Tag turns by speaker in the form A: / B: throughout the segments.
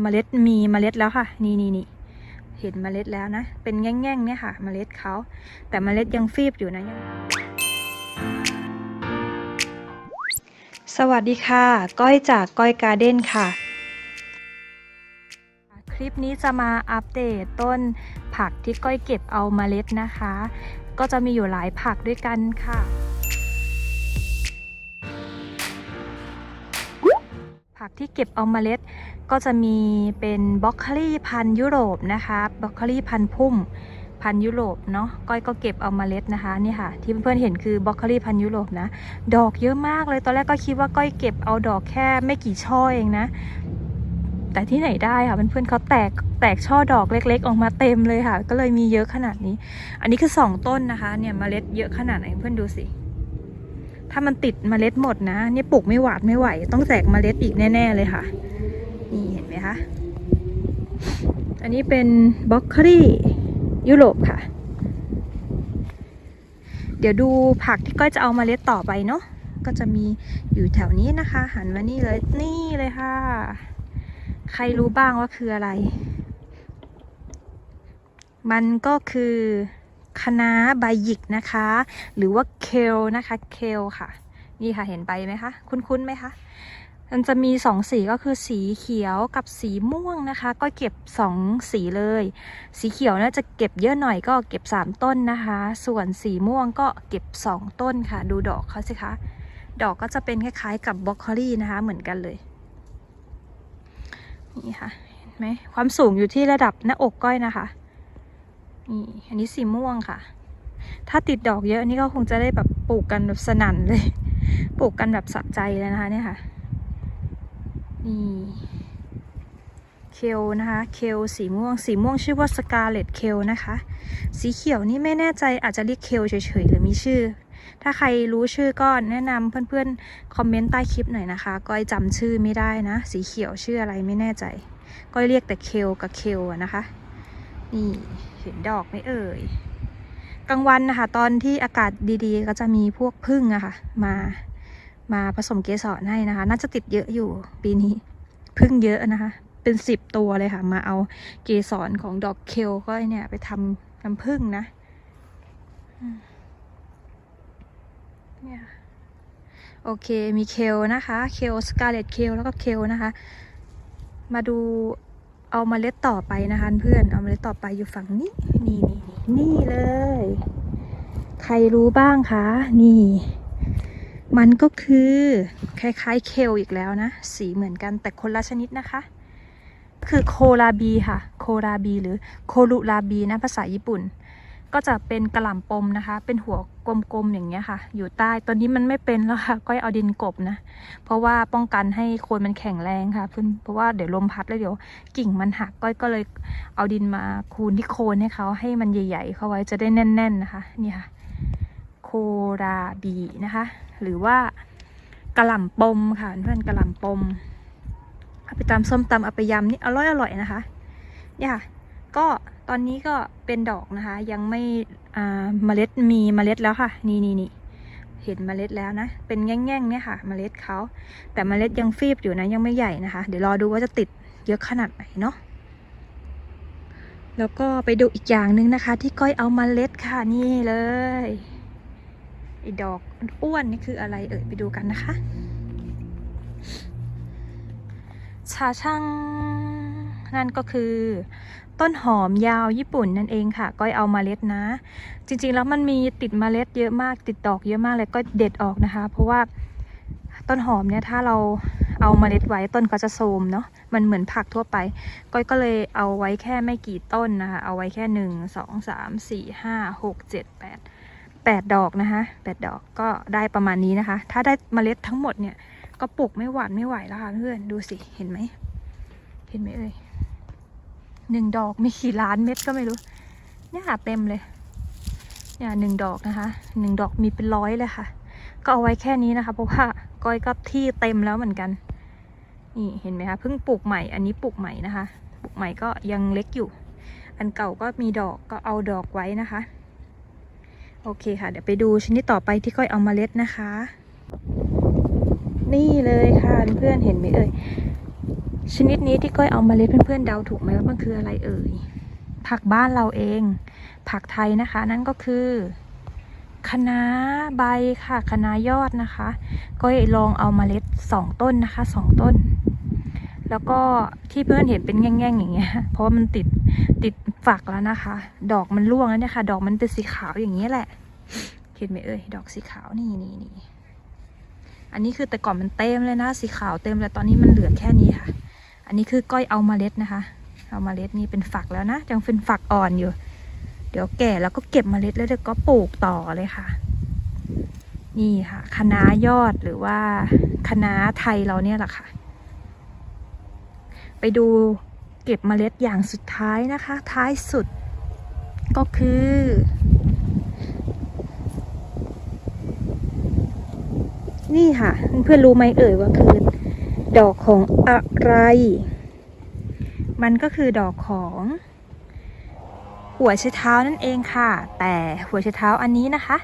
A: เมล็ดมีเมล็ดแล้วค่ะ นี่นี่นี่เห็นเมล็ดแล้วนะ เป็นแง่งๆเนี่ยค่ะ เมล็ดเขา แต่เมล็ดยังฟีบอยู่นะยังสวัสดีค่ะ ก้อยจากก้อยการ์เด้นค่ะ คลิปนี้จะมาอัปเดตต้นผักที่ก้อยเก็บเอาเมล็ดนะคะ ก็จะมีอยู่หลายผักด้วยกันค่ะ ผักที่เก็บเอาเมล็ด ก็จะมีเป็นบล็อกโคลี่พันยุโรปนะคะบล็อกโคลี่พันพุ่มพันยุโรปเนาะก้อยก็เก็บเอาเมล็ดนะคะนี่ค่ะ ที่เพื่อนๆเห็นคือบล็อกโคลี่พันยุโรปนะดอกเยอะมากเลยตอนแรกก็คิดว่าก้อยเก็บเอาดอกแค่ไม่กี่ช่อเองนะแต่ที่ไหนได้ค่ะเพื่อนๆเขาแตกแตกช่อดอกเล็ก ๆ ออกมาเต็มเลยค่ะ ก็เลยมีเยอะขนาดนี้ อันนี้คือสองต้นนะคะเนี่ยเมล็ดเยอะขนาดไหนเพื่อนดูสิ ถ้ามันติดเมล็ดหมดนะนี่ปลูกไม่หวาดไม่ไหว ต้องแจกเมล็ดอีกแน่ ๆ เลยค่ะ นี่เห็นไหมคะ อันนี้เป็นบล็อกโคลี่ยุโรปค่ะ เดี๋ยวดูผักที่ก้อยจะเอาเมล็ดต่อไปเนาะก็จะมีอยู่แถวนี้นะคะ หันมานี่เลยนี่เลยค่ะ ใครรู้บ้างว่าคืออะไร มันก็คือ คะน้าใบหยิกนะคะ หรือว่าเคลนะคะเคลค่ะ นี่ค่ะเห็นใบไหมคะ คุ้นๆไหมคะมันจะมีสองสีก็คือสีเขียวกับสีม่วงนะคะ ก็เก็บสองสีเลย สีเขียวน่าจะเก็บเยอะหน่อยก็เก็บสามต้นนะคะ ส่วนสีม่วงก็เก็บสองต้นค่ะ ดูดอกเขาสิคะ ดอกก็จะเป็นคล้ายๆกับบล็อกโคลี่นะคะ เหมือนกันเลย นี่ค่ะ เห็นไหมความสูงอยู่ที่ระดับหน้าอกก้อยนะคะ นี่อันนี้สีม่วงค่ะ ถ้าติดดอกเยอะนี่ก็คงจะได้แบบปลูกกันแบบสนั่นเลย ปลูกกันแบบสะใจเลยนะคะเนี่ยค่ะ นี่ เคลนะคะ เคลสีม่วง สีม่วงชื่อว่าสกาเลตเคลนะคะ สีเขียวนี่ไม่แน่ใจอาจจะเรียกเคลเฉยๆหรือมีชื่อ ถ้าใครรู้ชื่อก็แนะนำเพื่อนๆ คอมเมนต์ใต้คลิปหน่อยนะคะ ก้อยจำชื่อไม่ได้นะ สีเขียวชื่ออะไรไม่แน่ใจ ก้อยเรียกแต่เคลกับเคลนะคะ นี่ เห็นดอกไหมเอ่ยกลางวันนะคะตอนที่อากาศดีๆ ก็จะมีพวกพึ่งอะค่ะมามาผสมเกสรให้นะคะ น่าจะติดเยอะอยู่ปีนี้ พึ่งเยอะนะคะ เป็นสิบตัวเลยค่ะ มาเอาเกสรของดอกเคลก็เนี่ยไปทำน้ำผึ้งนะเนี่ยค่ะโอเคมีเคลนะคะ เคลสกาเลตเคลแล้วก็เคลนะคะ มาดู เอาเมล็ดต่อไปนะคะเพื่อน เอาเมล็ดต่อไปอยู่ฝั่งนี้นี่นี่นี่นี่เลย ใครรู้บ้างคะ นี่ มันก็คือคล้ายๆเคลอีกแล้วนะ สีเหมือนกันแต่คนละชนิดนะคะ คือโคราบีค่ะ โคราบีหรือโครุราบีนะภาษาญี่ปุ่น ก็จะเป็นกระหล่ำปมนะคะ เป็นหัวกลมๆอย่างเงี้ยค่ะ อยู่ใต้ตอนนี้มันไม่เป็นแล้วค่ะก้อยเอาดินกบนะ เพราะว่าป้องกันให้โคนมันแข็งแรงค่ะเพื่อนเพราะว่าเดี๋ยวลมพัดแล้วเดี๋ยวกิ่งมันหักก้อยก็เลยเอาดินมาคูนที่โคนให้เขาให้มันใหญ่ ๆ เข้าไว้จะได้แน่น ๆนะคะนี่ค่ะโคราบีนะคะ หรือว่ากระหล่ำปมค่ะเพื่อนกระหล่ำปมเอาไปตำส้มตำเอาไปยำนี่อร่อยอร่อยนะคะเนี่ยค่ะก็ ตอนนี้ก็เป็นดอกนะคะ ยังไม่อ่าเมล็ดมีเมล็ดแล้วค่ะ นี่นี่นี่เห็นเมล็ดแล้วนะ เป็นแง่งๆเนี่ยค่ะ เมล็ดเขา แต่เมล็ดยังฟีบอยู่นะยังไม่ใหญ่นะคะ เดี๋ยวรอดูว่าจะติดเยอะขนาดไหนเนาะแล้วก็ไปดูอีกอย่างหนึ่งนะคะ ที่ก้อยเอามาเล็ดค่ะนี่เลยไอ้ดอกอ้วนนี่คืออะไรเอ่ยไปดูกันนะคะ ชาช่าง นั่นก็คือ ต้นหอมยาวญี่ปุ่นนั่นเองค่ะ ก้อยเอามาเมล็ดนะ จริงๆแล้วมันมีติดมเมล็ดเยอะมากติดดอกเยอะมากเลยก็เด็ดออกนะคะ เพราะว่าต้นหอมเนี่ยถ้าเราเอาเมล็ดไว้ต้นก็จะโทมเนาะมันเหมือนผักทั่วไป ก้อยก็เลยเอาไว้แค่ไม่กี่ต้นนะคะ เอาไว้แค่หนึ่งสองสามสี่ห้าหกเจ็ดแปดแปดดอกนะคะแปดดอกก็ได้ประมาณนี้นะคะ ถ้าได้เมล็ดทั้งหมดเนี่ยก็ปลูกไม่หวานไม่ไหวแล้วค่ะเพื่อนดูสิเห็นไหมเห็นไหมเอ่ย หนึ่งดอกมีกี่ล้านเม็ดก็ไม่รู้ เนี่ยค่ะเต็มเลย เนี่ยหนึ่งดอกนะคะหนึ่งดอกมีเป็นร้อยเลยค่ะ ก็เอาไว้แค่นี้นะคะ เพราะว่าก้อยก็ที่เต็มแล้วเหมือนกัน นี่เห็นไหมคะเพิ่งปลูกใหม่ อันนี้ปลูกใหม่นะคะ ปลูกใหม่ก็ยังเล็กอยู่ อันเก่าก็มีดอกก็เอาดอกไว้นะคะ โอเคค่ะ เดี๋ยวไปดูชนิดต่อไปที่ก้อยเอามาเล็ดนะคะ นี่เลยค่ะเพื่อนเห็นไหมเอ่ย ชนิดนี้ที่ก้อยเอามาเล็ดเพื่อนๆเดาถูกไหมว่ามันคืออะไรเอ่ย ผักบ้านเราเอง ผักไทยนะคะ นั่นก็คือคะน้าใบค่ะคะน้ายอดนะคะก้อยลองเอามาเล็ดสองต้นนะคะสองต้น แล้วก็ที่เพื่อนเห็นเป็นแง่งๆอย่างเงี้ย เพราะว่ามันติดติดฝักแล้วนะคะ ดอกมันร่วงแล้วเนี่ยค่ะ ดอกมันเป็นสีขาวอย่างนี้ยแหละ เห็นไหมเอ่ย ดอกสีขาวนี่นี่นี่อันนี้คือแต่ก่อนมันเต็มเลยนะ สีขาวเต็มเลยตอนนี้มันเหลือแค่นี้ค่ะ อันนี้คือก้อยเอามาเล็ดนะคะ เอามาเล็ดนี่เป็นฝักแล้วนะยังเป็นฝักอ่อนอยู่ เดี๋ยวแก่แล้วก็เก็บมเมล็ดแล้วเดี๋ยวก็ปลูกต่อเลยค่ะ นี่ค่ะคณะยอดหรือว่าคณะไทยเราเนี่ยแหละค่ะ ไปดูเก็บมเมล็ดอย่างสุดท้ายนะคะ ท้ายสุดก็คือ นี่ค่ะ เพื่อนรู้ไหมเอ่ยว่าคือ ดอกของอะไร มันก็คือดอกของ หัวไชเท้านั่นเองค่ะ แต่หัวไชเท้าอันนี้นะคะ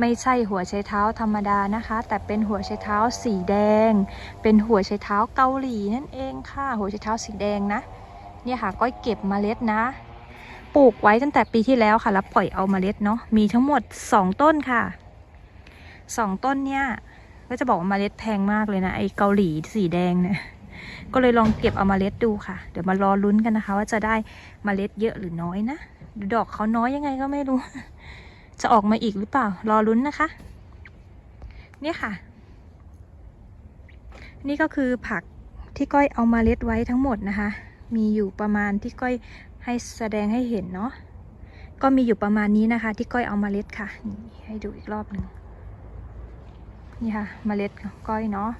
A: ไม่ใช่หัวไชเท้าธรรมดานะคะ แต่เป็นหัวไชเท้าสีแดง เป็นหัวไชเท้าเกาหลีนั่นเองค่ะ หัวไชเท้าสีแดงนะ เนี่ยค่ะก้อยเก็บมเมล็ดนะปลูกไว้ตั้งแต่ปีที่แล้วค่ะ แล้วปล่อยเอาเมล็ดเนาะ มีทั้งหมด 2 ต้นค่ะ 2 ต้นเนี่ย ก็จะบอกว่าเมล็ดแพงมากเลยนะไอเกาหลีสีแดงเนี่ยก็เลยลองเก็บเอาเมล็ดดูค่ะ เดี๋ยวมารอลุ้นกันนะคะ ว่าจะได้เมล็ดเยอะหรือน้อยนะดอกเขาน้อยยังไงก็ไม่รู้ จะออกมาอีกหรือเปล่า รอลุ้นนะคะ เนี่ยค่ะ นี่ก็คือผักที่ก้อยเอามาเล็ดไว้ทั้งหมดนะคะ มีอยู่ประมาณที่ก้อยให้แสดงให้เห็นเนาะก็มีอยู่ประมาณนี้นะคะ ที่ก้อยเอามาเล็ดค่ะ ให้ดูอีกรอบหนึ่ง นี่ค่ะเมล็ดก้อยเนาะ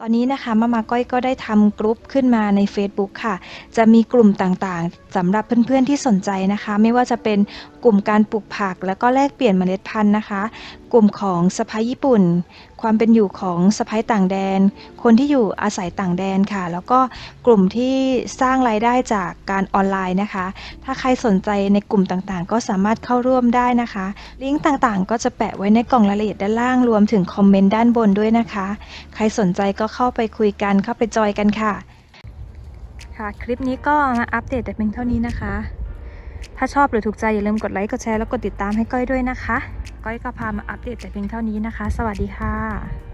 A: ตอนนี้นะคะมามาก้อยก็ได้ทำกลุ่ปขึ้นมาใน Facebook ค่ะ จะมีกลุ่มต่างๆสำหรับเพื่อนๆที่สนใจนะคะ ไม่ว่าจะเป็น กลุ่มการปลูกผัก แล้วก็แลกเปลี่ยนเมล็ดพันธุ์นะคะ กลุ่มของสะพ้ายญี่ปุ่น ความเป็นอยู่ของสะพ้ายต่างแดน คนที่อยู่อาศัยต่างแดนค่ะ แล้วก็กลุ่มที่สร้างรายได้จากการออนไลน์นะคะ ถ้าใครสนใจในกลุ่มต่างๆ ก็สามารถเข้าร่วมได้นะคะ ลิงก์ต่างๆ ก็จะแปะไว้ในกล่องรายละเอียดด้านล่างรวมถึงคอมเมนต์ด้านบนด้วยนะคะ ใครสนใจก็เข้าไปคุยกันเข้าไปจอยกันค่ะค่ะ คลิปนี้ก็มาอัปเดตแต่เพียงเท่านี้นะคะ ถ้าชอบหรือถูกใจอย่าลืมกดไลค์ กดแชร์ แล้วกดติดตามให้ก้อยด้วยนะคะ ก้อยก็พามาอัปเดตแต่เพียงเท่านี้นะคะ สวัสดีค่ะ